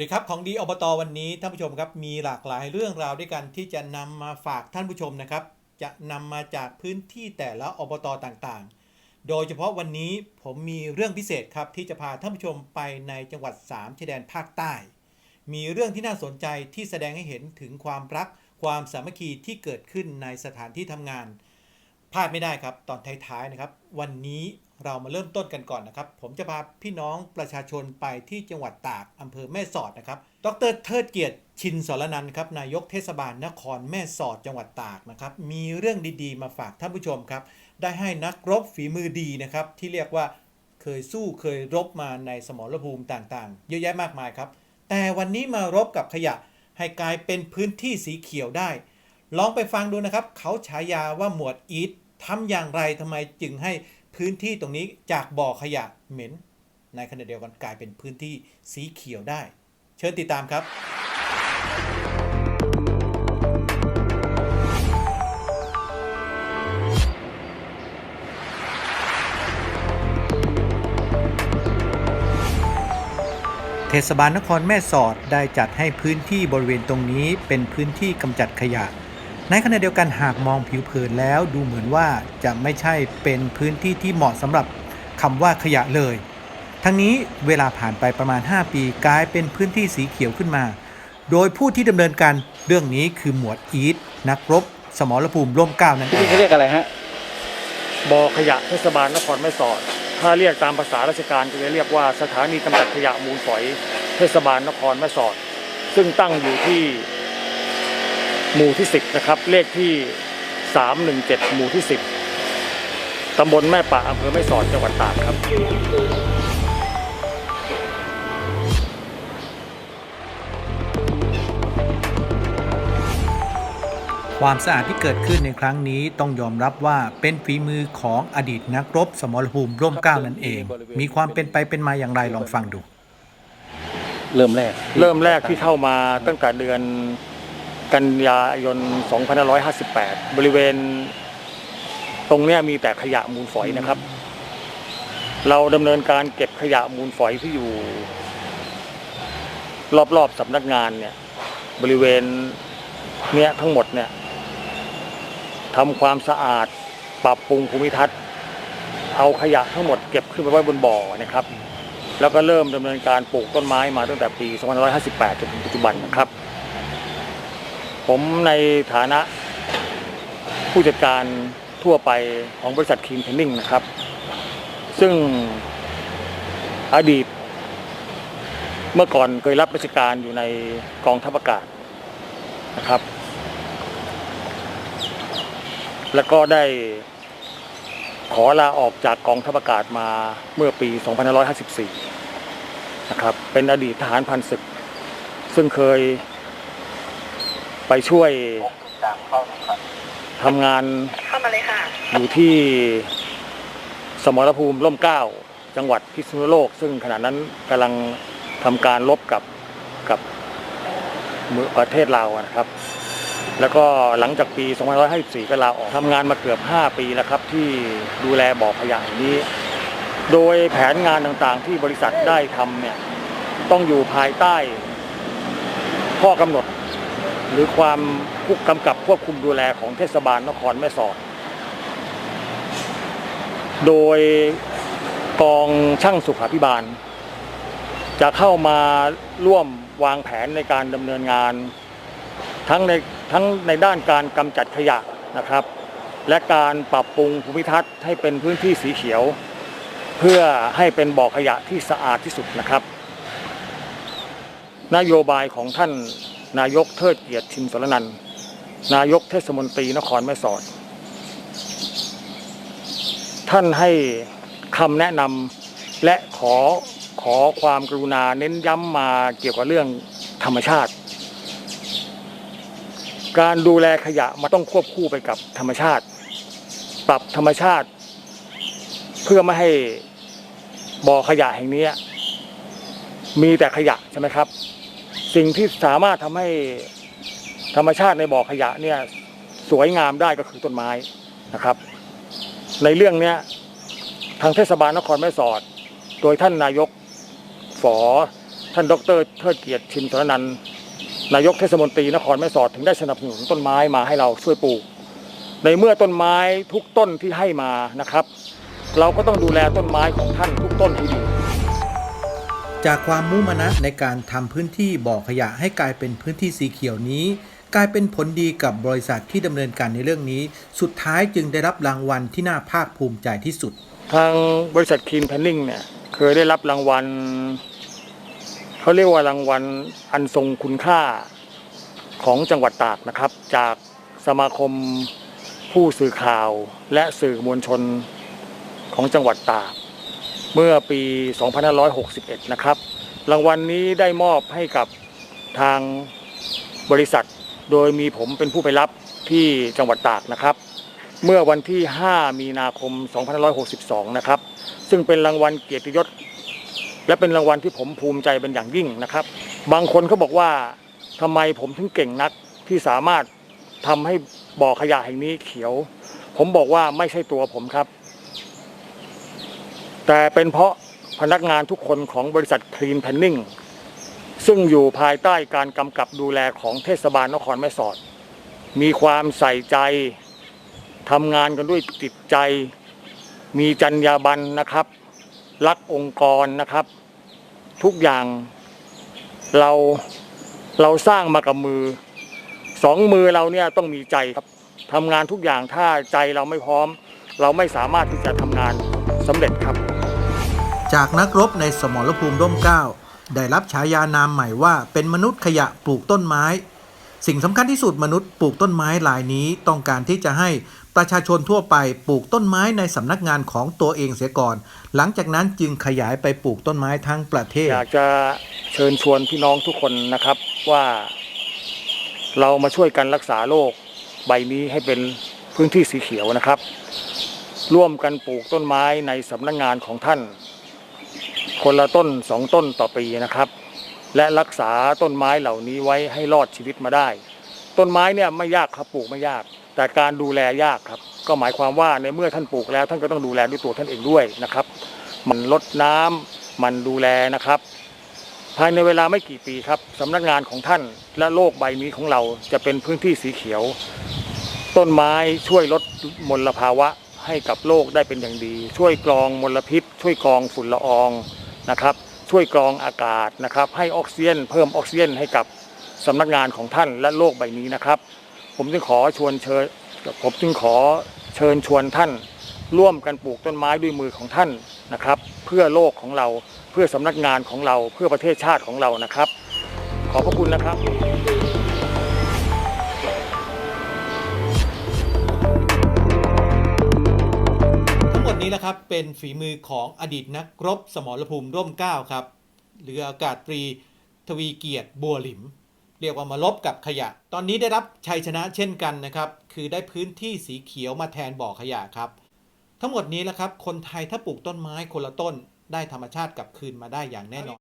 วัสดีครับของดีอบตวันนี้ท่านผู้ชมครับมีหลากหลายเรื่องราวด้วยกันที่จะนำมาฝากท่านผู้ชมนะครับ จะนำมาจากพื้นที่แต่ละอบตต่างๆ โดยเฉพาะวันนี้ผมมีเรื่องพิเศษครับที่จะพาท่านผู้ชมไปในจังหวัด3ชายแดนภาคใต้ มีเรื่องที่น่าสนใจที่แสดงให้เห็นถึงความรัก ความสามัคคีที่เกิดขึ้นในสถานที่ทำงานพลาดไม่ได้ครับตอนท้ายๆนะครับ วันนี้ เรามาเริ่มต้นกันก่อนนะครับ ผมจะพาพี่น้องประชาชนไปที่จังหวัดตากอำเภอแม่สอดนะครับ ดรเทิดเกียรติชินสรนันท์ครับ นายกเทศบาลนครแม่สอดจังหวัดตากนะครับ มีเรื่องดีๆ มาฝากท่านผู้ชมครับ ได้ให้นักรบฝีมือดีนะครับ ที่เรียกว่าเคยสู้เคยรบมาในสมรภูมิต่างๆ เยอะแยะมากมายครับ แต่วันนี้มารบกับขยะให้กลายเป็นพื้นที่สีเขียวได้ ลองไปฟังดูนะครับ เขาฉายาว่าหมวดอีททำอย่างไรทำไมจึงให้ พื้นที่ตรงนี้จากบ่อขยะเหม็น ในขณะเดียวกันกลายเป็นพื้นที่สีเขียวได้ เชิญติดตามครับ เทศบาลนครแม่สอดได้จัดให้พื้นที่บริเวณตรงนี้เป็นพื้นที่กำจัดขยะ ในขณะเดียวกันหากมองผิวเผินแล้วดูเหมือนว่าจะไม่ใช่เป็นพื้นที่ที่เหมาะสำหรับคำว่าขยะเลย ทั้งนี้เวลาผ่านไปประมาณ 5 ปีกลายเป็นพื้นที่สีเขียวขึ้นมา โดยผู้ที่ดำเนินการเรื่องนี้คือหมวดอีทนักรบ สมรภูมิร่มเกล้านั่นเอที่งเขาเรียกอะไรฮะบอขยะเทศบาลนครแม่สอด ถ้าเรียกตามภาษาราชการก็จะเรียกว่าสถานีกำจัดขยะมูลฝอยเทศบาลนครแม่สอด ซึ่งตั้งอยู่ที่ หมู่ที่ 10 นะครับ เลขที่ 317 หมู่ที่ 10 ตำบลแม่ป่าอำเภอแม่สอดจังหวัดตากครับ ความสะอาดที่เกิดขึ้นในครั้งนี้ต้องยอมรับว่าเป็นฝีมือของอดีตนักรบสมรภูมิร่มเกล้านั่นเอง มีความเป็นไปเป็นมาอย่างไรลองฟังดู เริ่มแรก เริ่มแรกที่เข้ามาตั้งแต่เดือน กันยายน 2558 บริเวณ ตรงนี้มีแต่ขยะมูลฝอยนะครับ เราดำเนินการเก็บขยะมูลฝอยที่อยู่ รอบๆสำนักงานเนี่ย บริเวณเนี้ยทั้งหมดเนี่ยทำความสะอาดปรับปรุงภูมิทัศน์ เอาขยะทั้งหมดเก็บขึ้นไปไว้บนบ่อนะครับ แล้วก็เริ่มดำเนินการปลูกต้นไม้มาตั้งแต่ปี 2558 จนถึงปัจจุบันนะครับ ผมในฐานะผู้จัดการทั่วไปของบริษัทคีมเทนนิ่งนะครับ ซึ่งอดีต เมื่อก่อนเคยรับราชการอยู่ในกองทัพอากาศนะครับ แล้วก็ได้ขอลาออกจากกองทัพอากาศมาเมื่อปี 2554 นะครับ เป็นอดีตทหารพันศึก ซึ่งเคย ไปช่วยทำงานเข้ามาเลยค่ะ อยู่ที่สมรภูมิร่มเกล้า จังหวัดพิษณุโลก ซึ่งขณะนั้นกำลังทำการลบกับกับมือประเทศลาวนะครับ แล้วก็หลังจากปี 2554 ก็ลาออกทำงานมาเกือบ 5 ปีแล้วครับที่ดูแลบ่อขยะแห่งนี้ โดยแผนงานต่างๆที่บริษัทได้ทำเนี่ยต้องอยู่ภายใต้ข้อกำหนด หรือความผู้กำกับควบคุมดูแลของเทศบาลนครแม่สอด โดยกองช่างสุขาพิบาล จะเข้ามาร่วมวางแผนในการดำเนินงาน ทั้งในทั้งในด้านการกำจัดขยะนะครับ และการปรับปรุงภูมิทัศน์ให้เป็นพื้นที่สีเขียว เพื่อให้เป็นบ่อขยะที่สะอาดที่สุดนะครับ นโยบายของท่าน นายกเทิดเกียรติชินสรนันนายกเทศมนตรีนครแม่สอด ท่านให้คำแนะนำและขอขอความกรุณาเน้นย้ำมาเกี่ยวกับเรื่องธรรมชาติ การดูแลขยะมันต้องควบคู่ไปกับธรรมชาติ ปรับธรรมชาติ เพื่อไม่ให้บ่อขยะแห่งนี้มีแต่ขยะใช่ไหมครับ สิ่งที่สามารถทำให้ธรรมชาติในบ่อขยะเนี่ยสวยงามได้ก็คือต้นไม้นะครับ ในเรื่องเนี้ยทางเทศบาลนครแม่สอด โดยท่านนายกฝอท่านดรเทิดเกียรติชินสรนันนายกเทศมนตรีนครแม่สอดถึงได้สนับสนุนต้นไม้มาให้เราช่วยปลูก ในเมื่อต้นไม้ทุกต้นที่ให้มานะครับ เราก็ต้องดูแลต้นไม้ของท่านทุกต้นให้ดี จากความมุ่งมนะในการทำพื้นที่บ่อขยะให้กลายเป็นพื้นที่สีเขียวนี้ กลายเป็นผลดีกับบริษัทที่ดำเนินการในเรื่องนี้ สุดท้ายจึงได้รับรางวัลที่น่าภาคภูมิใจที่สุด ทางบริษัทคีนแพนนิ่งเนี่ยเคยได้รับรางวัลเขาเรียกว่ารางวัลอันทรงคุณค่าของจังหวัดตากนะครับ จากสมาคมผู้สื่อข่าวและสื่อมวลชนของจังหวัดตาก เมื่อปี 2561 นะครับ รางวัลนี้ได้มอบให้กับทางบริษัท โดยมีผมเป็นผู้ไปรับที่จังหวัดตากนะครับ เมื่อวันที่ 5 มีนาคม 2562 นะครับ ซึ่งเป็นรางวัลเกียรติยศ และเป็นรางวัลที่ผมภูมิใจเป็นอย่างยิ่งนะครับ บางคนเขาบอกว่าทำไมผมถึงเก่งนักที่สามารถทำให้บ่อขยะแห่งนี้เขียว ผมบอกว่าไม่ใช่ตัวผมครับ แต่เป็นเพราะพนักงานทุกคนของบริษัท Clean Planning ซึ่งอยู่ภายใต้การกำกับดูแลของเทศบาลนครแม่สอด มีความใส่ใจทำงานกันด้วยจิตใจ มีจรรยาบรรณนะครับ รักองค์กรนะครับ ทุกอย่างเราเราสร้างมากับมือสองมือเราเนี่ยต้องมีใจครับทำงานทุกอย่างถ้าใจเราไม่พร้อม เราไม่สามารถที่จะทำงานสำเร็จครับ จากนักรบในสมรภูมิร่มเกล้าได้รับฉายานามใหม่ว่าเป็นมนุษย์ขยะปลูกต้นไม้ สิ่งสำคัญที่สุดมนุษย์ปลูกต้นไม้ลายนี้ต้องการที่จะให้ประชาชนทั่วไปปลูกต้นไม้ในสำนักงานของตัวเองเสียก่อน หลังจากนั้นจึงขยายไปปลูกต้นไม้ทั้งประเทศ อยากจะเชิญชวนพี่น้องทุกคนนะครับว่า เรามาช่วยกันรักษาโลกใบนี้ให้เป็นพื้นที่สีเขียวนะครับ ร่วมกันปลูกต้นไม้ในสำนักงานของท่าน คนละต้นสองต้นต่อปีนะครับ และรักษาต้นไม้เหล่านี้ไว้ให้รอดชีวิตมาได้ ต้นไม้เนี่ยไม่ยากครับปลูกไม่ยาก แต่การดูแลยากครับ ก็หมายความว่าในเมื่อท่านปลูกแล้ว ท่านก็ต้องดูแลด้วยตัวท่านเองด้วยนะครับ มันลดน้ำมันดูแลนะครับ ภายในเวลาไม่กี่ปีครับสำนักงานของท่านและโลกใบนี้ของเราจะเป็นพื้นที่สีเขียว ต้นไม้ช่วยลดมลภาวะให้กับโลกได้เป็นอย่างดี ช่วยกรองมลพิษ ช่วยกรองฝุ่นละออง นะครับ ช่วยกรองอากาศนะครับ ให้ออกซิเจนเพิ่มออกซิเจนให้กับสำนักงานของท่านและโลกใบนี้นะครับ ผมจึงขอชวนเชิญผมจึงขอเชิญชวนท่าน ร่วมกันปลูกต้นไม้ด้วยมือของท่านนะครับ เพื่อโลกของเราเพื่อสำนักงานของเราเพื่อประเทศชาติของเรานะครับ ขอบพระคุณนะครับ นี้นะครับเป็นฝีมือของอดีตนักรบสมรภูมิร่มเก้าครับเรืออากาศตรีทวีเกียรติบัวหลิม เรียกว่ามาลบกับขยะ ตอนนี้ได้รับชัยชนะเช่นกันนะครับ คือได้พื้นที่สีเขียวมาแทนบ่อขยะครับ ทั้งหมดนี้แหละครับ คนไทยถ้าปลูกต้นไม้คนละต้น ได้ธรรมชาติกลับคืนมาได้อย่างแน่นอน